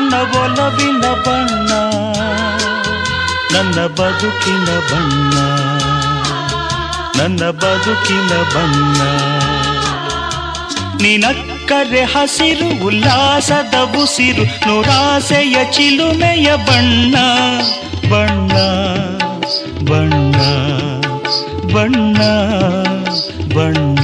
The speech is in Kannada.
ನನ್ನ ಒಲವಿನ ಬಣ್ಣ, ನನ್ನ ಬದುಕಿನ ಬಣ್ಣ, ನನ್ನ ಬದುಕಿನ ಬಣ್ಣ. ನಿನಕ್ಕರೆ ಹಸಿರು, ಉಲ್ಲಾಸದ ಉಸಿರು, ನುರಾಸೆಯ ಚಿಲುಮೆಯ ಬಣ್ಣ ಬಣ್ಣ ಬಣ್ಣ ಬಣ್ಣ ಬಣ್ಣ.